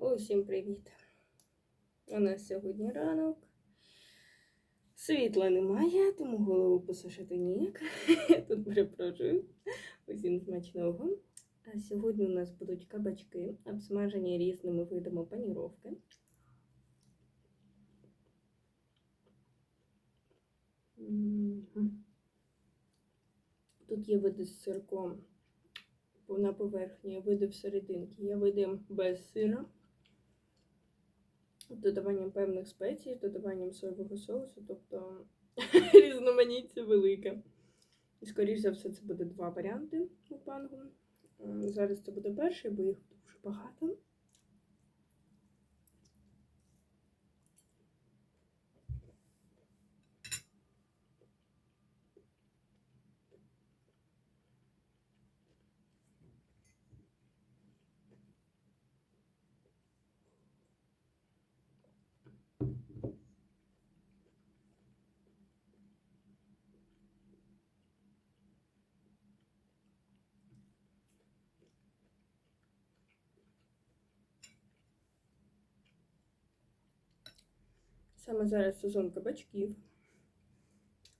Усім привіт! У нас сьогодні ранок. Світла немає, тому голову посушити ніяк. Тут перепрошую. Усім смачного. А сьогодні у нас будуть кабачки, обсмажені різними видами паніровки. Тут є види з сирком на поверхні, види всерединки. Є види без сира, додаванням певних спецій, додаванням соєвого соусу, тобто різноманіття велике. І, скоріш за все, це буде два варіанти у пангу. Зараз це буде перший, бо їх дуже багато. Саме зараз сезон кабачків.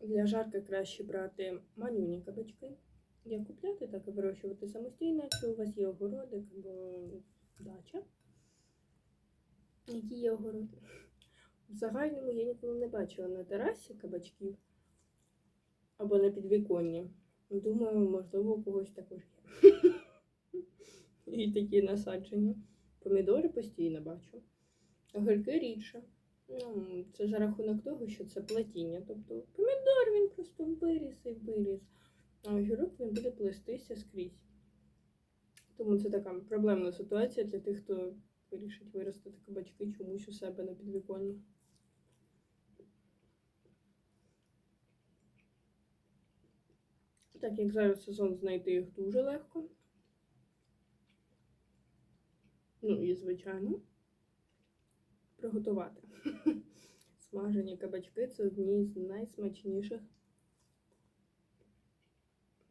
Для жарки краще брати манюні кабачки. Як купляти, так і вирощувати самостійно, якщо у вас є огородик або дача. Які є огороди? В загальному я ніколи не бачила на терасі кабачків або на підвіконні. Думаю, можливо, у когось також є. І такі насадження. Помідори постійно бачу. Огірки рідше. Ну, це за рахунок того, що це плетіння. Тобто помідор він просто виріс і виріс, а огірок він буде плестися скрізь. Тому це така проблемна ситуація для тих, хто вирішить виростити кабачки чомусь у себе на підвіконні. Так як зараз сезон знайти їх дуже легко. Ну і звичайно приготувати. Смажені кабачки це одні з найсмачніших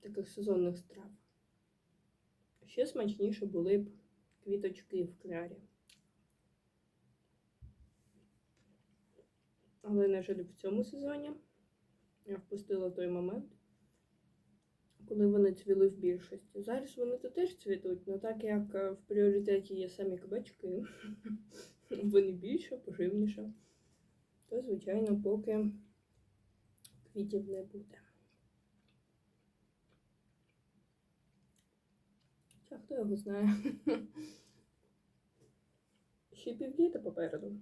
таких сезонних страв. Ще смачніше були б квіточки в клярі. Але, на жаль, в цьому сезоні я впустила той момент, коли вони цвіли в більшості. Зараз вони тут теж цвітуть, але так як е, в пріоритеті є самі кабачки, вони більше, поживніше, то, звичайно, поки квітів не буде. Хоча хто його знає? Ще півліта попереду.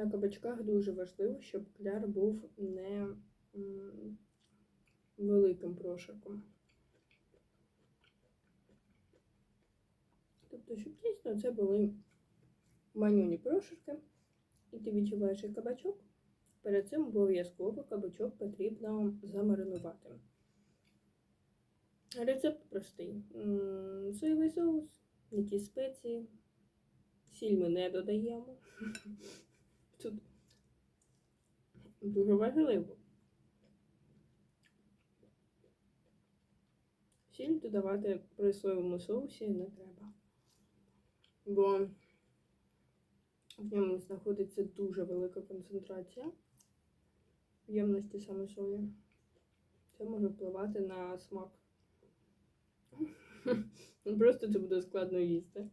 На кабачках дуже важливо, щоб кляр був не великим прошарком. Тобто, щоб дійсно це були манюні прошарки, і ти відчуваєш і кабачок. Перед цим обов'язково кабачок потрібно замаринувати. Рецепт простий. Соєвий соус, якісь спеції, сіль ми не додаємо. Тут дуже важливо. Сіль додавати при соєвому соусі не треба, бо в ньому знаходиться дуже велика концентрація ємності саме сої. Це може впливати на смак. Просто це буде складно їсти.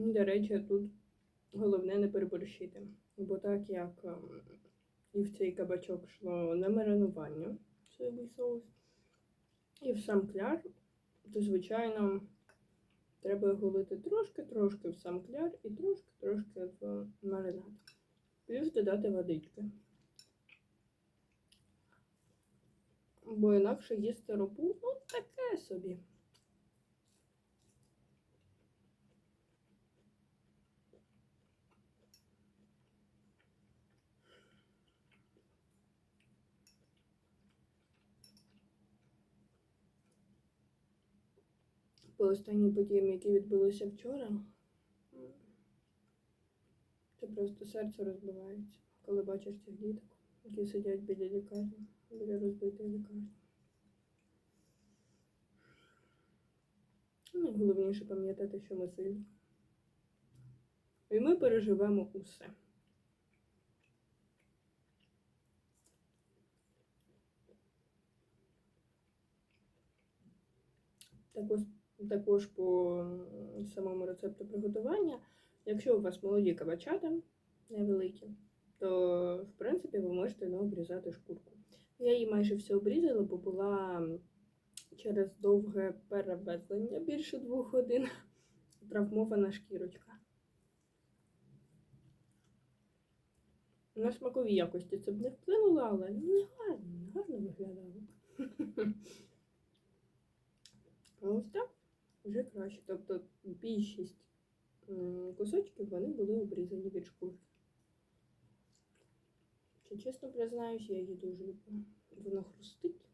До речі, тут головне не переборщити. Бо так як ем, і в цей кабачок йшло на маринування соєвий соус, і в сам кляр, то, звичайно, треба його лити трошки-трошки в сам кляр і трошки-трошки в маринад. Плюс додати водички. Бо інакше їсти робу, ну таке собі. По останнім подіям, які відбулися вчора, це просто серце розбивається, коли бачиш цих діток, які сидять біля лікарні, біля розбитої лікарні. Ну, Найголовніше пам'ятати, що ми сильні. І ми переживемо усе. Також, також по самому рецепту приготування, якщо у вас молоді кабачата невеликі, то в принципі ви можете не обрізати шкурку. Я її майже все обрізала, бо була через довге перевезення більше двох годин травмована шкірочка. На смакові якості це б не вплинуло, але не гарно, гарно виглядало. Ось так вже краще. Тобто більшість кусочків вони були обрізані від шкурки. Чи чесно признаюсь, я її дуже люблю. Вона хрустить.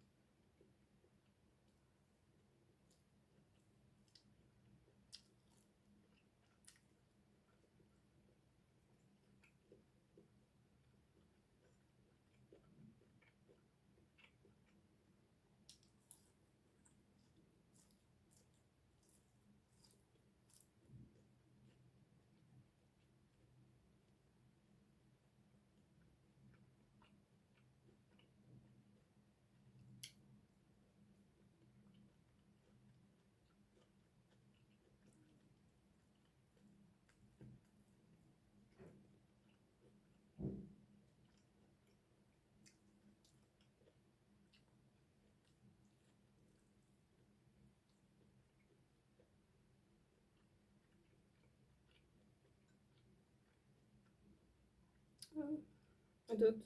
А тут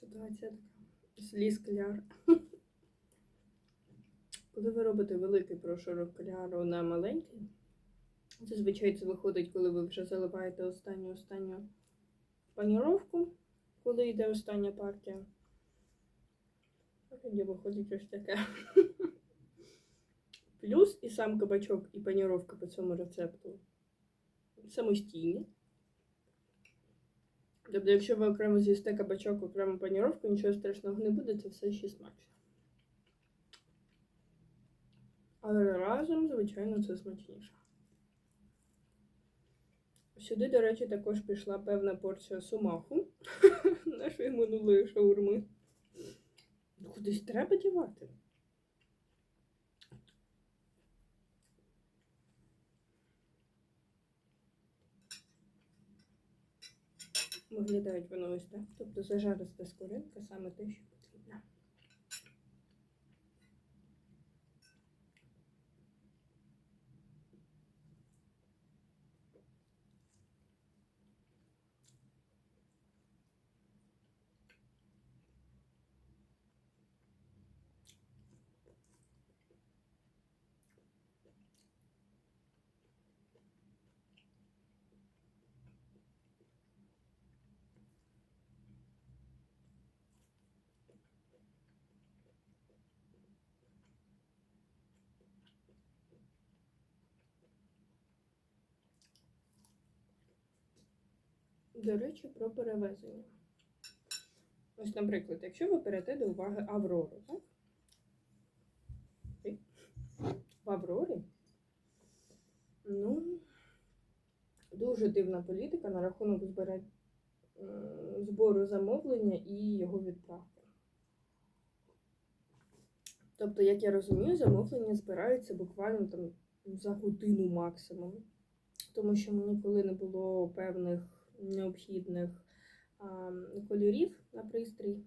ситуація така. Сліз кляр. Коли ви робите великий прошарок кляру на маленький, зазвичай це виходить, коли ви вже заливаєте останню останню паніровку, коли йде остання партія. Тоді виходить ось таке. Плюс і сам кабачок, і паніровка по цьому рецепту самостійні. Тобто, якщо ви окремо з'їсте кабачок, окремо паніровку, нічого страшного не буде, це все ще смачно. Але разом, звичайно, це смачніше. Сюди, до речі, також пішла певна порція сумаху нашої минулої шаурми. Кудись треба дівати. Виглядають воно ось так. Тобто зажариста скоринка саме те, що потрібно. До речі, про перевезення. Ось, наприклад, якщо ви берете до уваги Аврору, так? В Аврорі, ну, дуже дивна політика на рахунок збира... збору замовлення і його відправки. Тобто, як я розумію, замовлення збираються буквально там за годину максимум. Тому що мені коли не було певних необхідних кольорів на пристрій,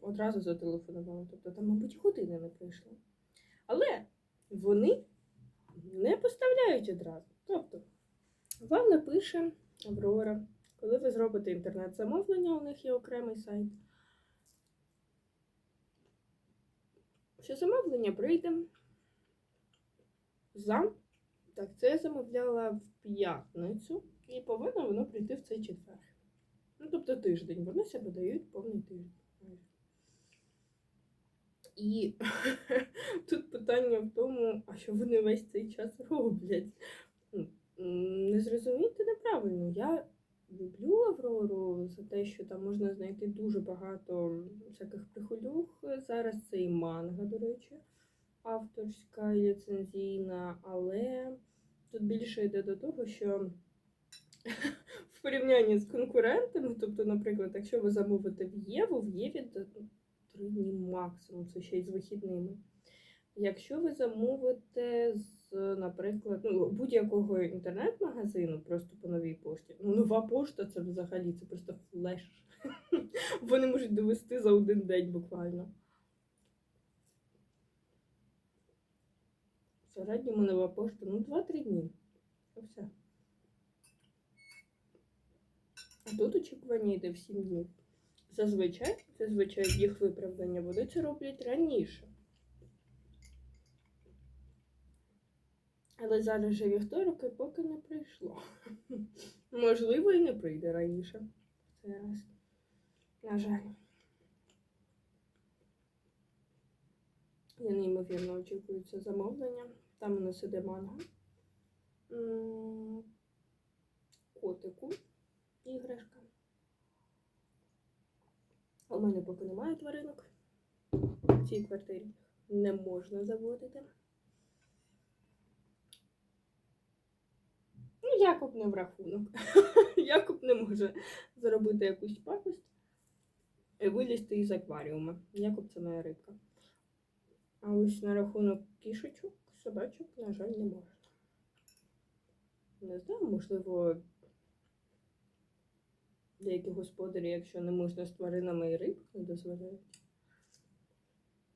одразу зателефонували. Тобто там, мабуть, години не прийшло. Але вони не поставляють одразу. Тобто, вам напише Аврора, коли ви зробите інтернет-замовлення, у них є окремий сайт. Що замовлення прийде за. Так, це я замовляла в п'ятницю, і повинно воно прийти в цей четвер. Ну, тобто тиждень. Вони себе дають повний тиждень. І тут питання в тому, а що вони весь цей час роблять. Не зрозумійте неправильно. Я люблю Аврору за те, що там можна знайти дуже багато всяких приколюх. Зараз це і манга, до речі, авторська і ліцензійна, але тут більше йде до того, що в порівнянні з конкурентами, тобто, наприклад, якщо ви замовите в Єву, в Єві три дні максимум, це ще й з вихідними. Якщо ви замовите з, наприклад, ну, будь-якого інтернет-магазину, просто по новій пошті. Ну, нова пошта це взагалі це просто флеш. Вони можуть довести за один день буквально. В середньому нова пошта, ну, 2-3 дні. Все. Очікування йде в 7 днів. Зазвичай, зазвичай їх виправдання вони це роблять раніше. Але зараз же вівторок і поки не прийшло. Можливо, і не прийде раніше. в цей раз. На жаль. Я неймовірно очікую це замовлення. Там у нас іде манга. Котику. Іграшка. У мене поки немає тваринок. В цій квартирі не можна заводити. Ну, Якоб не в рахунок. Якоб не може зробити якусь пакость і вилізти із акваріума. Якоб це моя рибка. А ось на рахунок кішечок, собачок, на жаль, не можна. Не знаю, можливо, деякі господарі, якщо не можна з тваринами і риб, не дозволяють.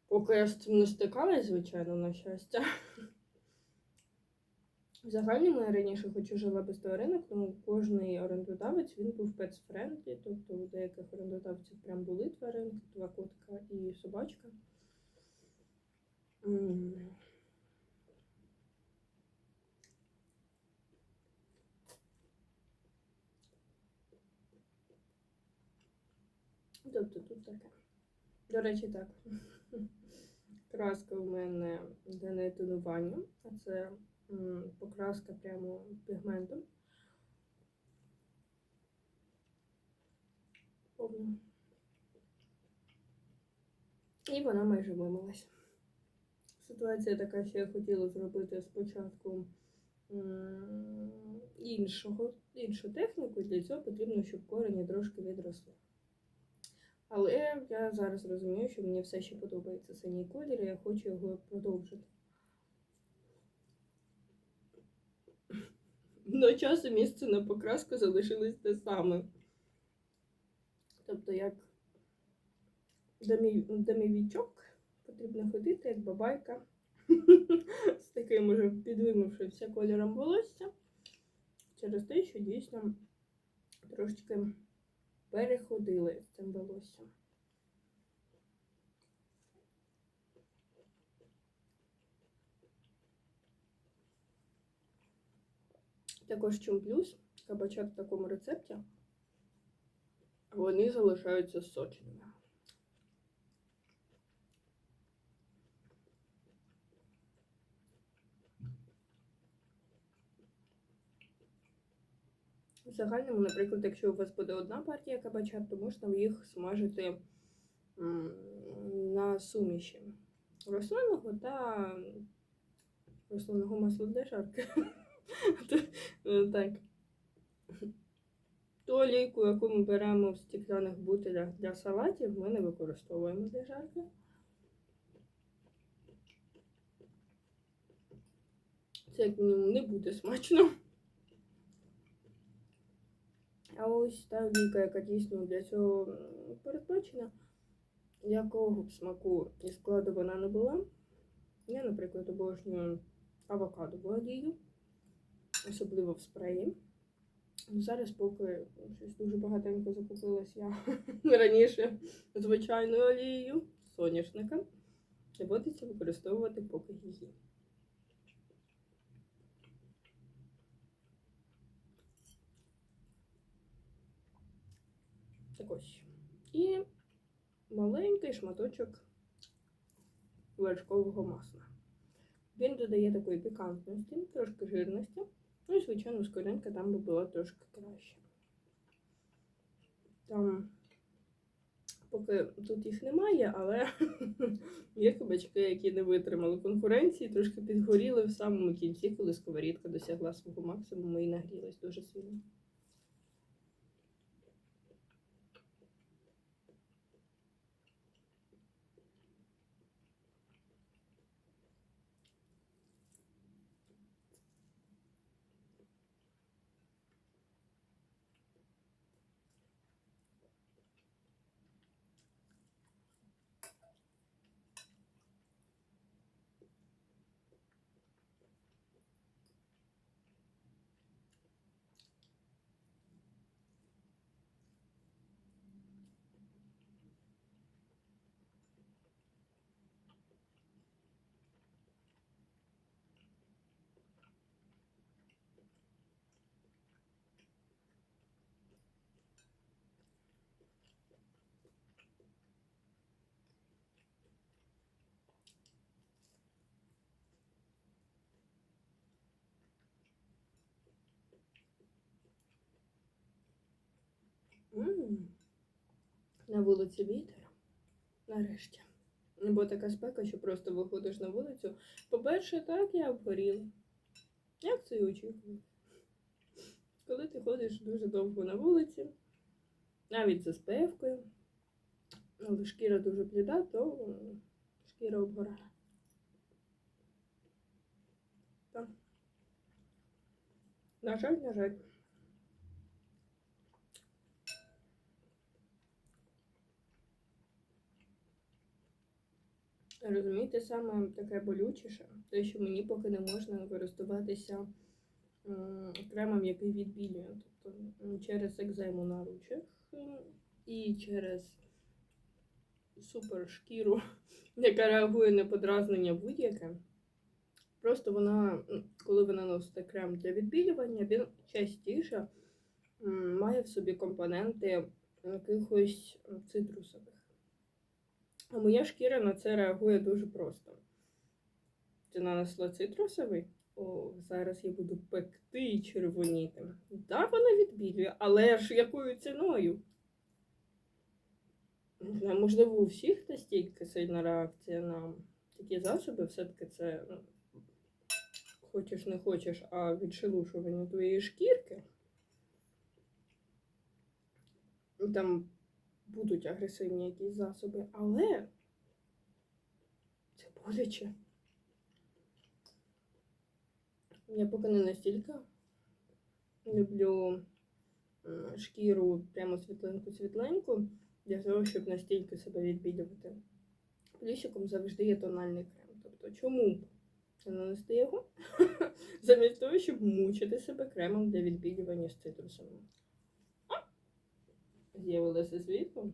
Поки я з цим не стикалась, звичайно, на щастя. В загальному я раніше хоч жила без тваринок, тому кожний орендодавець він був пецфрендлі, тобто у деяких орендодавців прям були тваринки, два котика і собачка. М. Тобто тут таке. До речі, так. Краска у мене для не тонування, а це покраска прямо пігментом. І вона майже вимилась. Ситуація така, що я хотіла зробити спочатку іншого, іншу техніку, для цього потрібно, щоб корені трошки відросли. Але я зараз розумію, що мені все ще подобається синій колір, і я хочу його продовжити. На час і місце на покраску залишилось те саме. Тобто, як домі- домівічок, потрібно ходити, як бабайка, з таким уже підвимившимся кольором волосся, через те, що дійсно трошечки переходили цим волоссям. Також чим плюс кабачок в такому рецепті, вони залишаються сочними. В загальному, наприклад, якщо у вас буде одна партія кабачат, то можна їх смажити на суміші рослинного та рослинного масла для жарки. Е, Так. Ту олійку, яку ми беремо в стекляних бутилях для салатів, ми не використовуємо для жарки. Це як мінімум не буде смачно. А ось та олійка, яка дійсно для цього передбачена, якого б смаку і складу вона не була. Я, наприклад, обожнюю авокадову олію, особливо в спреї. Зараз, поки щось дуже багатенько закупилась я раніше звичайною олією соняшника, доводиться використовувати поки її. Так ось. І маленький шматочок вершкового масла. Він додає такої пікантності, трошки жирності. Ну і, звичайно, скоринка там би була трошки краще. Там поки тут їх немає, але є кабачки, які не витримали конкуренції, трошки підгоріли в самому кінці, коли сковорідка досягла свого максимуму і нагрілась дуже сильно. М. На вулиці вітер. Нарешті. Бо така спека, що просто виходиш на вулицю. По-перше, так я обгоріла. Як це і очікував. Коли ти ходиш дуже довго на вулиці, навіть за спевкою, але шкіра дуже бліда, то шкіра обгорає. На жаль, на жаль. Розумієте, саме таке болючіше, те, що мені поки не можна користуватися кремом, який відбілює. Тобто через екзему на ручах і через супершкіру, яка реагує на подразнення будь-яке. Просто вона, коли ви наносите крем для відбілювання, він частіше має в собі компоненти якихось цитрусових. А моя шкіра на це реагує дуже просто. Ти нанесла цитрусовий, о, зараз я буду пекти і червоніти. Так, вона відбілює, але ж якою ціною? Можливо, у всіх настільки сильна реакція на такі засоби, все-таки це ну, хочеш не хочеш, а відшелушування твоєї шкірки. Там будуть агресивні якісь засоби, але це боляче. Я поки не настільки люблю шкіру прямо світленьку-світленьку, для того, щоб настільки себе відбілювати. Плющиком завжди є тональний крем. Тобто, чому не нанести його? Замість того, щоб мучити себе кремом для відбілювання з цитрусами. З'явилося світло.